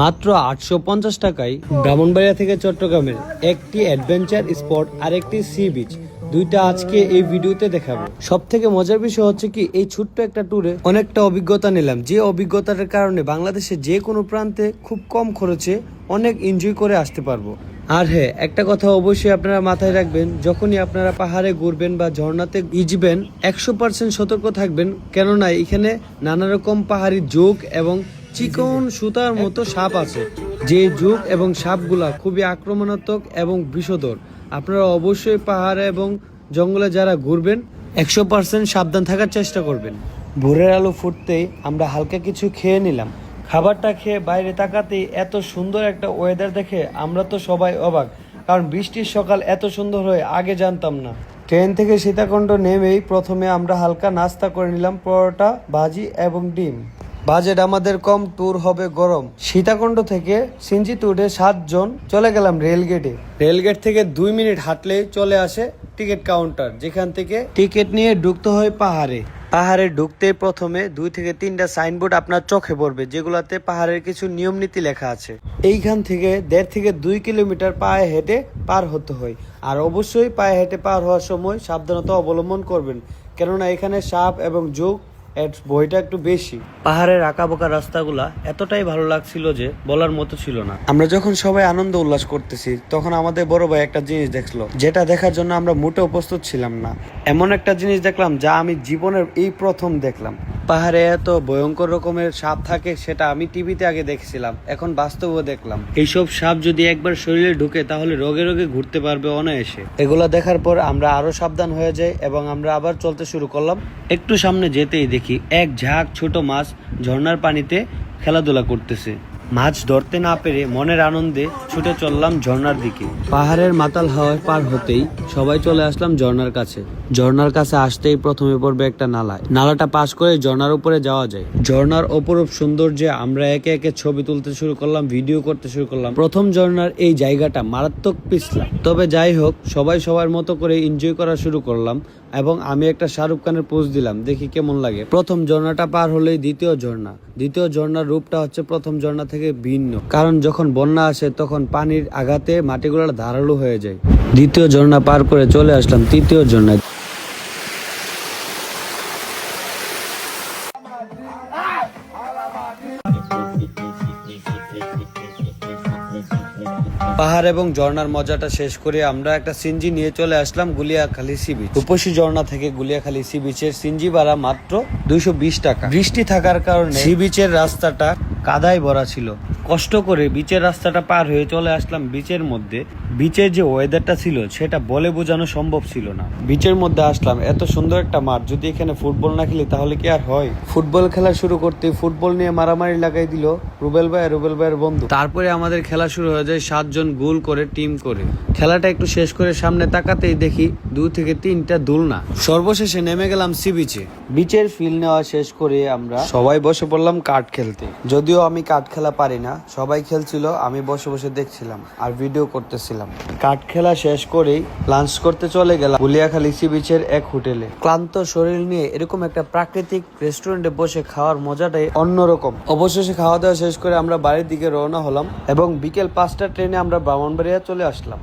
মাত্র আটশো পঞ্চাশ টাকায় ব্রাহ্মণবাড়িয়া থেকে চট্টগ্রামের একটি অ্যাডভেঞ্চার স্পট আর একটি সি বিচ দুইটা আজকে এই ভিডিওতে দেখাবো। সব থেকে মজার বিষয় হচ্ছে কি, এই ছোট্ট একটা ট্যুরে অনেকটা অভিজ্ঞতা নিলাম। যে অভিজ্ঞতার কারণে বাংলাদেশে যে কোনো প্রান্তে খুব কম খরচে অনেক এনজয় করে আসতে পারব। আর হ্যাঁ একটা কথা অবশ্যই আপনারা মাথায় রাখবেন, যখনই আপনারা পাহাড়ে ঘুরবেন বা ঝর্ণাতে ইজবেন একশো পার্সেন্ট সতর্ক থাকবেন। কেননা এখানে নানা রকম পাহাড়ি যোগ এবং চিকন সুতার মতো সাপ আছে, যে যুগ এবং সাপগুলা খুবই আক্রমণাত্মক এবং বিষধর। আপনারা অবশ্যই পাহাড়ে এবং জঙ্গলে যারা ঘুরবেন, একশো পার্সেন্ট সাবধান থাকার চেষ্টা করবেন। ভোরের আলো ফুটতেই আমরা হালকা কিছু খেয়ে নিলাম। খাবারটা খেয়ে বাইরে তাকাতেই এত সুন্দর একটা ওয়েদার দেখে আমরা তো সবাই অবাক, কারণ বৃষ্টির সকাল এত সুন্দর হয়ে আগে জানতাম না। ট্রেন থেকে সীতাকুণ্ড নেমেই প্রথমে আমরা হালকা নাস্তা করে নিলাম, পরোটা, ভাজি এবং ডিম। বাজেট আমাদের কম ট্যুর হবে গরম। সীতাকুণ্ড থেকে সিঞ্জি ট্যুরে সাতজন চলে গেলাম রেলগেটে। রেলগেট থেকে দুই মিনিট হাঁটলে চলে আসে টিকিট কাউন্টার, যেখান থেকে টিকিট নিয়ে ঢুকতে হয় পাহাড়ে। পাহাড়ে ঢুকতে প্রথমে দুই থেকে তিনটা সাইনবোর্ড আপনার চোখে পড়বে, যেগুলাতে পাহাড়ের কিছু নিয়ম নীতি লেখা আছে। এইখান থেকে দেড় থেকে দুই কিলোমিটার পায়ে হেঁটে পার হতে হয়। আর অবশ্যই পায়ে হেঁটে পার হওয়ার সময় সাবধানতা অবলম্বন করবেন, কেননা এখানে সাপ এবং যোগ এর বইটা একটু বেশি। পাহাড়ের আঁকাবাঁকা রাস্তাগুলা এতটাই ভালো লাগছিল যে বলার মতো ছিল না। আমরা যখন সবাই আনন্দ উল্লাস করতেছি তখন আমাদের বড় ভাই একটা জিনিস দেখল যেটা দেখার জন্য আমরা মোটেও প্রস্তুত ছিলাম না। এমন একটা জিনিস দেখলাম যা আমি জীবনের এই প্রথম দেখলাম। পাহাড়ে এত ভয়ঙ্কর রকমের সাপ থাকে, সেটা আমি টিভিতে আগে দেখেছিলাম। এখন বাস্তবও দেখলাম। এইসব সাপ যদি একবার শরীরে ঢুকে, তাহলে রোগে রোগে ঘুরতে পারবে অনায়াসে। এগুলো দেখার পর আমরা আরও সাবধান হয়ে যাই এবং আমরা আবার চলতে শুরু করলাম। একটু সামনে যেতেই দেখি এক ঝাঁক ছোট মাছ ঝর্ণার পানিতে খেলাধুলা করতেছে। মাছ ধরতে না পেরে মনের আনন্দে ছুটে চললাম ঝর্ণার দিকে। পাহাড়ের মাতাল হাওয়ায় পার হতেই সবাই চলে আসলাম ঝর্ণার কাছে। ঝর্ণার কাছে আসতেই প্রথমে পড়বে একটা নালায় নালাটা পাশ করে ঝর্ণার উপরে যাওয়া যায়। ঝর্ণার অপরূপ সৌন্দর্যে আমরা একে একে ছবি তুলতে শুরু করলাম, ভিডিও করতে শুরু করলাম। প্রথম ঝর্ণার এই জায়গাটা মারাত্মক পিছলা। তবে যাই হোক, সবাই সবার মতো করে এনজয় করা শুরু করলাম। এবং আমি একটা শাহরুখ খানের পোজ দিলাম, দেখি কেমন লাগে। প্রথম ঝর্ণাটা পার হলেই দ্বিতীয় ঝর্ণা। দ্বিতীয় ঝর্ণার রূপটা হচ্ছে প্রথম ঝর্ণা থেকে ভিন্ন। কারণ যখন বন্যা আসে, তখন পানির আঘাতে মাটিগুলো ধারালো হয়ে যায়। দ্বিতীয় ঝর্ণা পার করে চলে আসলাম তৃতীয় ঝর্ণায়। পাহাড় এবং ঝর্ণার মজাটা শেষ করে আমরা একটা সিনজি নিয়ে চলে আসলাম গুলিয়াখালী সি বিচ। রূপসী ঝর্ণা থেকে গুলিয়াখালী সি বিচের সিনজি ভাড়া মাত্র দুইশো বিশ টাকা। বৃষ্টি থাকার কারণে সি বিচের রাস্তাটা কাদায় ভরা ছিল। কষ্ট করে বিচের রাস্তাটা পার হয়ে চলে আসলাম বিচের মধ্যে। বিচের যে ওয়েদারটা ছিল, সেটা বলে বোঝানো সম্ভব ছিল না। বিচের মধ্যে আসলাম, এত সুন্দর একটা মাঠ, যদি এখানে ফুটবল না খেলি তাহলে কি আর হয়? ফুটবল খেলা শুরু করতে ফুটবল নিয়ে মারামারি লাগাই দিল রুবেল ভাই রুবেল ভাইয়ের বন্ধু। তারপরে আমাদের খেলা শুরু হয়ে যায় সাতজন গোল করে টিম করে। খেলাটা একটু শেষ করে সামনে তাকাতেই দেখি দু থেকে তিনটা দুলনা। সর্বশেষে নেমে গেলাম সি বিচে বিচের ফিল নেওয়া শেষ করে আমরা সবাই বসে পড়লাম কাঠ খেলতে। যদিও আমি কাঠ খেলা পারি না সবাই খেলছিল, আমি বসে বসে দেখছিলাম আর ভিডিও করতেছিলাম। কাঠ খেলা শেষ করেই লাঞ্চ করতে চলে গেলাম গুলিয়াখালী সি বিচের এক হোটেলে ক্লান্ত শরীর নিয়ে এরকম একটা প্রাকৃতিক রেস্টুরেন্টে বসে খাওয়ার মজাটাই অন্যরকম। অবশেষে খাওয়া দাওয়া শেষ করে আমরা বাড়ির দিকে রওনা হলাম এবং বিকেল পাঁচটা ট্রেনে আমরা ব্রাহ্মণবাড়িয়া চলে আসলাম।